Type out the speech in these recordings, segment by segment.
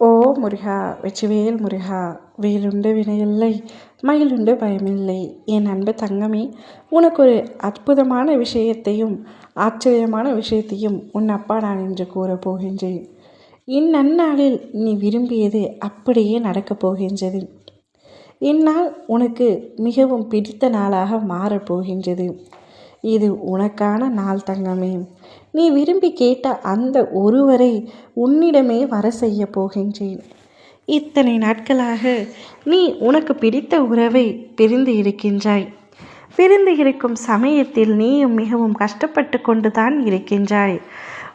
ஓ முருகா வெற்றிவேல் முருகா வேலுண்டு வினையில்லை மயிலுண்டு பயமில்லை. என் அன்பு தங்கமே உனக்கு ஒரு அற்புதமான விஷயத்தையும் ஆச்சரியமான விஷயத்தையும் உன் அப்பா நான் என்று கூறப் போகின்றேன். இந்நன்னாளில் நீ விரும்பியது அப்படியே நடக்கப் போகின்றது. இந்நாள் உனக்கு மிகவும் பிடித்த நாளாக மாறப் போகின்றது. இது உனக்கான நாள் தங்கமே. நீ விரும்பி கேட்ட அந்த ஒருவரை உன்னிடமே வர செய்ய போகின்றேன். இத்தனை நாட்களாக நீ உனக்கு பிடித்த உறவை பிரிந்து இருக்கின்றாய். பிரிந்து இருக்கும் சமயத்தில் நீயும் மிகவும் கஷ்டப்பட்டு கொண்டுதான் இருக்கின்றாய்.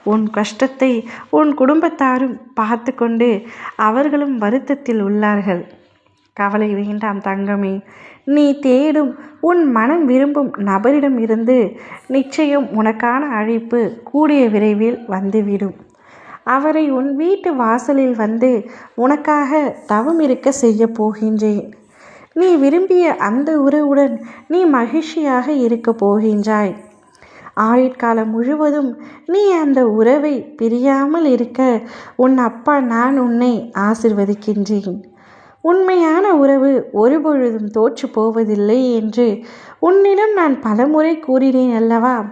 உன் கஷ்டத்தை உன் குடும்பத்தாரும் பார்த்து கொண்டு அவர்களும் வருத்தத்தில் உள்ளார்கள். கவலை வேண்டாம் தங்கமே. நீ தேடும் உன் மனம் விரும்பும் நபரிடம் இருந்து நிச்சயம் உனக்கான அழைப்பு கூடிய விரைவில் வந்துவிடும். அவரை உன் வீட்டு வாசலில் வந்து உனக்காக தவம் இருக்க செய்ய போகின்றேன். நீ விரும்பிய அந்த உறவுடன் நீ மகிழ்ச்சியாக இருக்க போகின்றாய். ஆயுட்காலம் முழுவதும் நீ அந்த உறவை பிரியாமல் இருக்க உன் அப்பா நான் உன்னை ஆசிர்வதிக்கின்றேன். உண்மையான உறவு ஒருபொழுதும் தோற்று போவதில்லை என்று உன்னிடம் நான் பலமுறை கூறினேன் அல்லவா?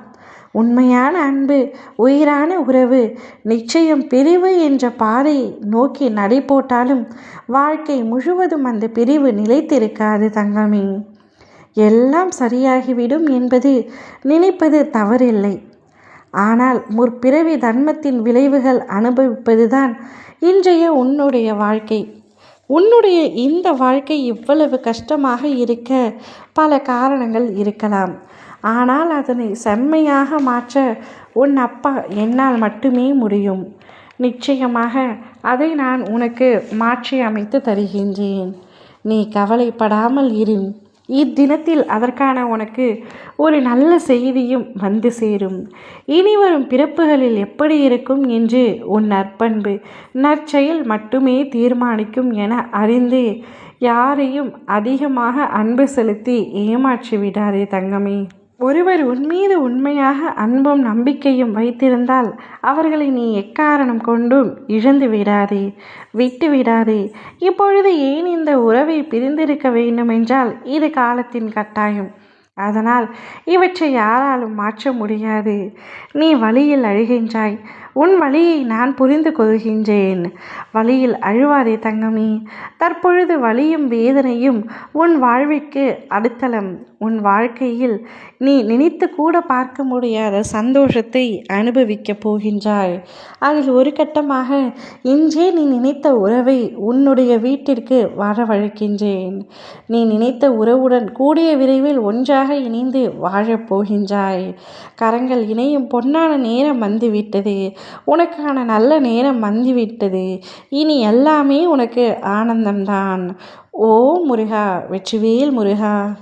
உண்மையான அன்பு உயிரான உறவு நிச்சயம் பிரிவு என்ற பாதையை நோக்கி நடை போட்டாலும் வாழ்க்கை முழுவதும் அந்த பிரிவு நிலைத்திருக்காது தங்கமே. எல்லாம் சரியாகிவிடும் என்பது நினைப்பது தவறில்லை. ஆனால் முற்பிறவி தர்மத்தின் விளைவுகள் அனுபவிப்பதுதான் இன்றைய உன்னுடைய வாழ்க்கை. உன்னுடைய இந்த வாழ்க்கை இவ்வளவு கஷ்டமாக இருக்க பல காரணங்கள் இருக்கலாம். ஆனால் அதனை செம்மையாக மாற்ற உன் அப்பா என்னால் மட்டுமே முடியும். நிச்சயமாக அதை நான் உனக்கு மாற்றி அமைத்து தருகின்றேன். நீ கவலைப்படாமல் இரு. இத்தினத்தில் அதற்கான உனக்கு ஒரு நல்ல செய்தியும் வந்து சேரும். இனி வரும் பிறப்புகளில் எப்படி இருக்கும் என்று உன் நற்பண்பு நற்செயல் மட்டுமே தீர்மானிக்கும் என அறிந்து யாரையும் அதிகமாக அன்பு செலுத்தி ஏமாற்றி விடாதே தங்கமே. ஒருவர் உன்மீது உண்மையாக அன்பும் நம்பிக்கையும் வைத்திருந்தால் அவர்களை நீ எக்காரணம் கொண்டும் இழந்து விடாதே விட்டு விடாதே. இப்பொழுது ஏன் இந்த உறவை பிரிந்திருக்க வேண்டுமென்றால் இது காலத்தின் கட்டாயம். அதனால் இவற்றை யாராலும் மாற்ற முடியாது. நீ வழியில் அழுகின்றாய். உன் வழியை நான் புரிந்து கொள்கின்றேன். வழியில் அழுவாதே தங்கமே. தற்பொழுது வழியும் வேதனையும் உன் வாழ்விற்கு அடித்தளம். உன் வாழ்க்கையில் நீ நினைத்து கூட பார்க்க முடியாத சந்தோஷத்தை அனுபவிக்கப் போகின்றாய். அதில் ஒரு கட்டமாக இன்றே நீ நினைத்த உறவை உன்னுடைய வீட்டிற்கு வரவழைக்கின்றேன். நீ நினைத்த உறவுடன் கூடிய விரைவில் ஒன்றாக ஒன்றாக இணைந்து வாழப் போகின்றாய். கரங்கள் இணையும் பொன்னான நேரம் வந்துவிட்டது. உனக்கான நல்ல நேரம் வந்துவிட்டது. இனி எல்லாமே உனக்கு ஆனந்தம்தான். ஓ முருகா வெற்றிவேல் முருகா.